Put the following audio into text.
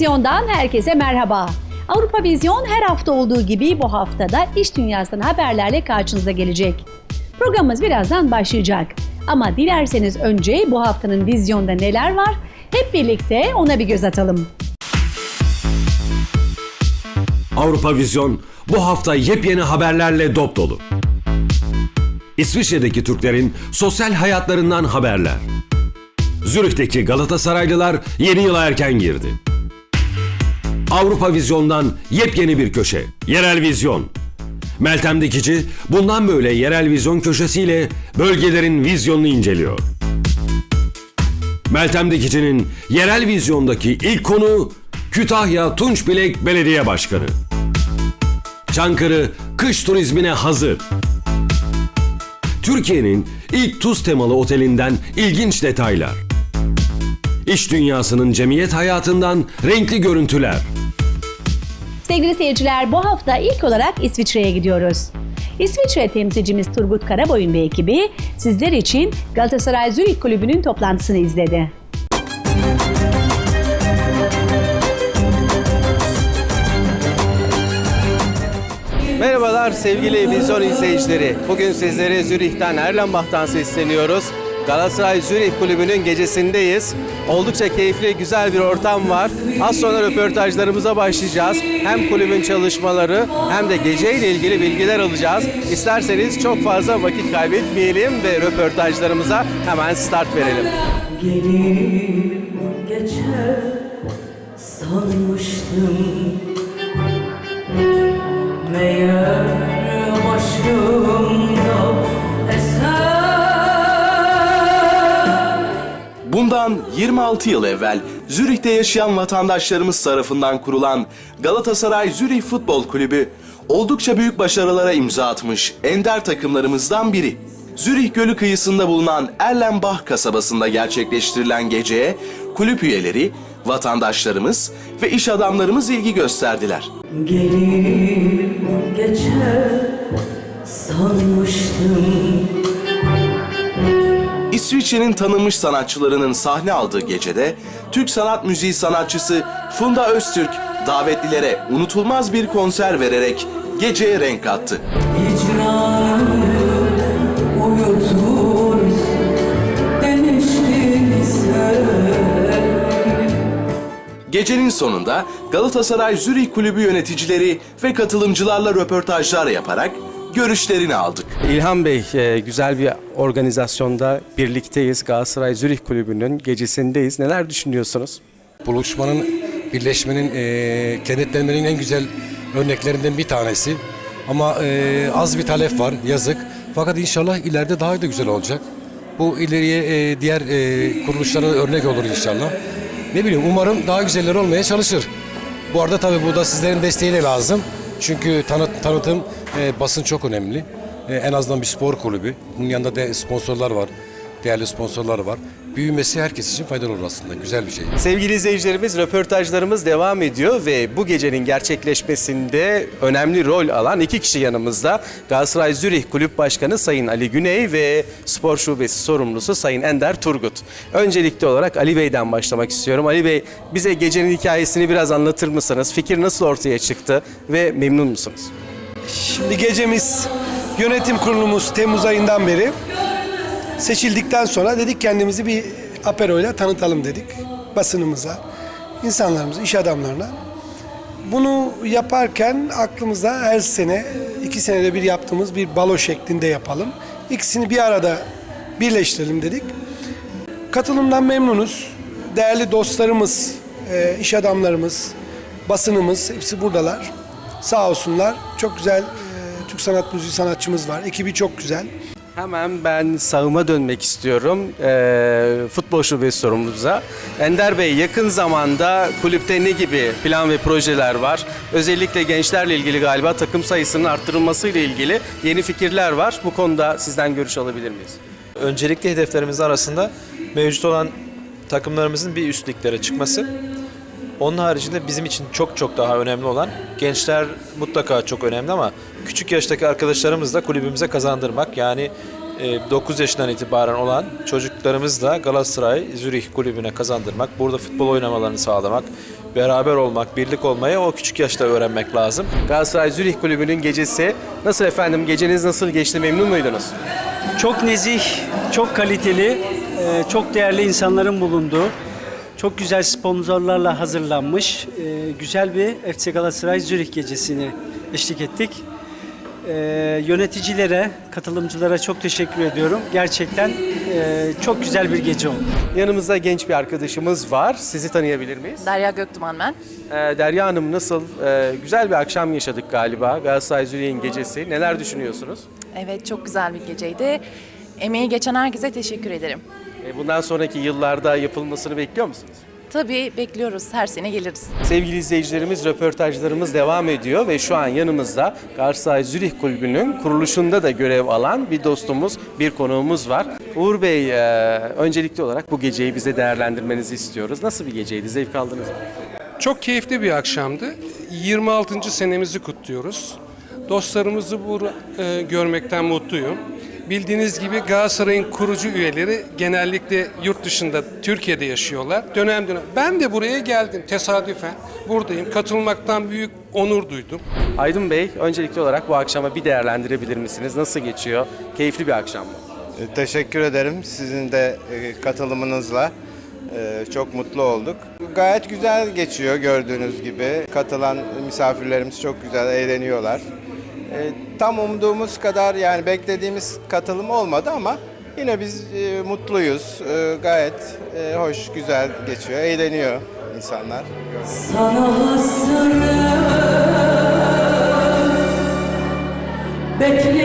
Vizyon'dan herkese merhaba. Avrupa Vizyon her hafta olduğu gibi bu haftada iş dünyasından haberlerle karşınıza gelecek. Programımız birazdan başlayacak. Ama dilerseniz önce bu haftanın vizyonda neler var hep birlikte ona bir göz atalım. Avrupa Vizyon bu hafta yepyeni haberlerle dop dolu. İsviçre'deki Türklerin sosyal hayatlarından haberler. Zürih'teki Galatasaraylılar yeni yıla erken girdi. Avrupa Vizyon'dan yepyeni bir köşe. Yerel Vizyon. Meltem Dikici bundan böyle Yerel Vizyon köşesiyle bölgelerin vizyonunu inceliyor. Meltem Dikici'nin Yerel Vizyon'daki ilk konu Kütahya Tunçbilek Belediye Başkanı. Çankırı kış turizmine hazır. Türkiye'nin ilk tuz temalı otelinden ilginç detaylar. İş dünyasının cemiyet hayatından renkli görüntüler. Sevgili seyirciler bu hafta ilk olarak İsviçre'ye gidiyoruz. İsviçre temsilcimiz Turgut Karaboyun ve ekibi sizler için Galatasaray Zürich Kulübü'nün toplantısını izledi. Merhabalar sevgili vizyon izleyicileri. Bugün sizlere Zürih'ten Erlenbach'tan sesleniyoruz. Galatasaray Zürih Kulübü'nün gecesindeyiz. Oldukça keyifli, güzel bir ortam var. Az sonra röportajlarımıza başlayacağız. Hem kulübün çalışmaları hem de geceyle ilgili bilgiler alacağız. İsterseniz çok fazla vakit kaybetmeyelim ve röportajlarımıza hemen start verelim. Gelir geçer sanmıştım 26 yıl evvel Zürih'te yaşayan vatandaşlarımız tarafından kurulan Galatasaray Zürih Futbol Kulübü oldukça büyük başarılara imza atmış ender takımlarımızdan biri. Zürih Gölü kıyısında bulunan Erlenbach kasabasında gerçekleştirilen geceye kulüp üyeleri, vatandaşlarımız ve iş adamlarımız ilgi gösterdiler. Gelir geçer sanmıştım İsviçre'nin tanınmış sanatçılarının sahne aldığı gecede Türk sanat müziği sanatçısı Funda Öztürk davetlilere unutulmaz bir konser vererek geceye renk kattı. Gecenin sonunda Galatasaray Zürih Kulübü yöneticileri ve katılımcılarla röportajlar yaparak görüşlerini aldık. İlhan Bey, e, güzel bir organizasyonda birlikteyiz. Galatasaray Zürih Kulübü'nün gecesindeyiz. Neler düşünüyorsunuz? buluşmanın, birleşmenin, e, kenetlenmenin en güzel örneklerinden bir tanesi. Ama e, az bir talep var, yazık. Fakat inşallah ileride daha da güzel olacak. Bu ileriye e, diğer e, kuruluşlara örnek olur inşallah. Ne bileyim umarım daha güzeller olmaya çalışır. Bu arada tabii bu da sizlerin desteği de lazım. Çünkü tanıt, tanıtım, e, basın çok önemli. E, en azından bir spor kulübü. Bunun yanında da sponsorlar var, değerli sponsorlar var. Büyümesi herkes için faydalı olur aslında. Güzel bir şey. Sevgili izleyicilerimiz röportajlarımız devam ediyor ve bu gecenin gerçekleşmesinde önemli rol alan iki kişi yanımızda. Galatasaray Zürih Kulüp Başkanı Sayın Ali Güney ve Spor Şubesi sorumlusu Sayın Ender Turgut. Öncelikli olarak Ali Bey'den başlamak istiyorum. Ali Bey bize gecenin hikayesini biraz anlatır mısınız? Fikir nasıl ortaya çıktı ve memnun musunuz? Şimdi gecemiz yönetim kurulumuz Temmuz ayından beri seçildikten sonra dedik kendimizi bir aperoyla tanıtalım dedik basınımıza, insanlarımıza, iş adamlarına. Bunu yaparken aklımızda her sene, iki senede bir yaptığımız bir balo şeklinde yapalım. İkisini bir arada birleştirelim dedik. Katılımdan memnunuz. Değerli dostlarımız, e, iş adamlarımız, basınımız hepsi buradalar. Sağ olsunlar. Çok güzel e, Türk sanat müziği sanatçımız var. Ekibi çok güzel. Hemen ben sağıma dönmek istiyorum eee, futbol şubesi sorumlumuza. Ender Bey yakın zamanda kulüpte ne gibi plan ve projeler var? Özellikle gençlerle ilgili galiba takım sayısının arttırılması ile ilgili yeni fikirler var. Bu konuda sizden görüş alabilir miyiz? Öncelikli hedeflerimiz arasında mevcut olan takımlarımızın bir üst liglere çıkması. Onun haricinde bizim için çok çok daha önemli olan gençler mutlaka çok önemli ama küçük yaştaki arkadaşlarımızı da kulübümüze kazandırmak. Yani 9 yaşından itibaren olan çocuklarımız da Galatasaray Zürih kulübüne kazandırmak, burada futbol oynamalarını sağlamak, beraber olmak, birlik olmayı o küçük yaşta öğrenmek lazım. Galatasaray Zürih Kulübü'nün gecesi. Nasıl efendim? Geceniz nasıl geçti? Memnun muydunuz? Çok nezih, çok kaliteli, e, çok değerli insanların bulunduğu, çok güzel sponsorlarla hazırlanmış e, güzel bir FC Galatasaray Zürih gecesini eşlik ettik. E, Yöneticilere, katılımcılara çok teşekkür ediyorum. Gerçekten e, çok güzel bir gece oldu. Yanımızda genç bir arkadaşımız var. Sizi tanıyabilir miyiz? Derya Göktuman ben. Ee, Derya Hanım nasıl? Ee, güzel bir akşam yaşadık galiba. Galatasaray Zürih'in gecesi. Neler düşünüyorsunuz? Evet çok güzel bir geceydi. Emeği geçen herkese teşekkür ederim. Ee, bundan sonraki yıllarda yapılmasını bekliyor musunuz? Tabii bekliyoruz. Her sene geliriz. Sevgili izleyicilerimiz röportajlarımız devam ediyor ve şu an yanımızda Galatasaray Zürih Kulübü'nün kuruluşunda da görev alan bir dostumuz, bir konuğumuz var. Uğur Bey, e, öncelikli olarak bu geceyi bize değerlendirmenizi istiyoruz. Nasıl bir geceydi? Zevk aldınız mı? Çok keyifli bir akşamdı. 26. senemizi kutluyoruz. Dostlarımızı bu e, görmekten mutluyum. Bildiğiniz gibi Galatasaray'ın kurucu üyeleri genellikle yurt dışında Türkiye'de yaşıyorlar. Dönem dönem. Ben de buraya geldim tesadüfen. Buradayım. Katılmaktan büyük onur duydum. Aydın Bey, öncelikli olarak bu akşama bir değerlendirebilir misiniz? Nasıl geçiyor? Keyifli bir akşam mı? E, Teşekkür ederim sizin de e, katılımınızla. e, Çok mutlu olduk. Gayet güzel geçiyor gördüğünüz gibi. Katılan misafirlerimiz çok güzel eğleniyorlar. E, Tam umduğumuz kadar yani beklediğimiz katılım olmadı ama yine biz e, mutluyuz. E, Gayet e, hoş, güzel geçiyor. Eğleniyor insanlar. Sana hasret Bekliyorum